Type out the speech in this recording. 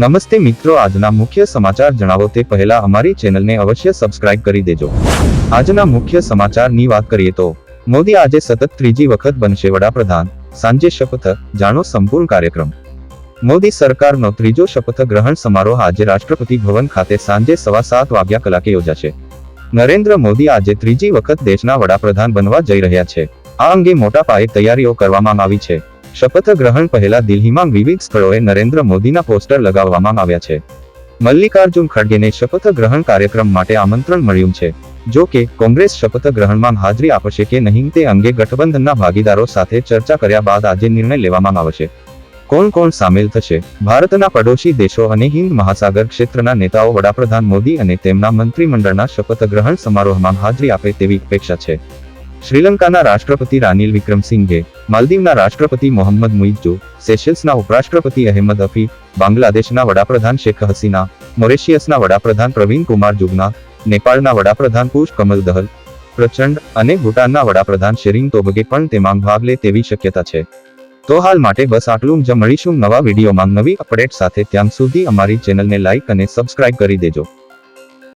નમસ્તે મિત્રો, આજના મુખ્ય સમાચાર જણાવો તે પહેલા અમારી ચેનલને અવશ્ય સબસ્ક્રાઇબ કરી દેજો. આજના મુખ્ય સમાચારની વાત કરીએ તો, મોદી આજે સતત ત્રીજી વખત બનશે વડાપ્રધાન. સાંજે શપથ, જાણો સંપૂર્ણ કાર્યક્રમ. મોદી સરકારનો ત્રીજો શપથ ગ્રહણ સમારોહ આજે રાષ્ટ્રપતિ ભવન ખાતે સાંજે સવા સાત વાગ્યા કલાકે યોજાશે. નરેન્દ્ર મોદી આજે ત્રીજી વખત દેશના વડાપ્રધાન બનવા જઈ રહ્યા છે. આ અંગે મોટા પાયે તૈયારીઓ કરવામાં આવી છે. શપથ ગ્રહણ પહેલા દિલ્હીમાં વિવિધ સ્થળોએ નરેન્દ્ર મોદીના પોસ્ટર લગાવવામાં આવ્યા છે. મલ્લિકાર્જુન ખડગેને શપથ ગ્રહણ કાર્યક્રમ માટે આમંત્રણ મળ્યું છે. જો કે, કોંગ્રેસ શપથ ગ્રહણમાં હાજરી આપશે કે નહીં તે અંગે ગઠબંધનના ભાગીદારો સાથે ચર્ચા કર્યા બાદ આજે નિર્ણય લેવામાં આવશે. કોણ કોણ સામેલ થશે? ભારતના પડોશી દેશો અને હિન્દ મહાસાગર ક્ષેત્રના નેતાઓ વડાપ્રધાન મોદી અને તેમના મંત્રીમંડળના શપથ ગ્રહણ સમારોહમાં હાજરી આપે તેવી અપેક્ષા છે. શ્રીલંકાના રાષ્ટ્રપતિ રાનિલ વિક્રમસિંઘે માલદીવના રાષ્ટ્રપતિ મોહમ્મદ મુઇજો સેશલ્સના ઉપરાષ્ટ્રપતિ અહેમદ અફી, બાંગ્લાદેશના વડાપ્રધાન શેખ હસીના, મોરેશિયસના વડાપ્રધાન પ્રવીણ કુમાર જુગનાથ નેપાળના વડાપ્રધાન પુષ કમલ દહલ, પ્રચંડ અને ભૂટાનના વડાપ્રધાન શેરિંગ તોબગે પણ તેમાં ભાગ લે તેવી શક્યતા છે. તો હાલ માટે બસ આટલું જ. મળીશું નવા વિડીયોમાં નવી અપડેટ સાથે. ત્યાં સુધી અમારી ચેનલને લાઇક અને સબસ્ક્રાઇબ કરી દેજો.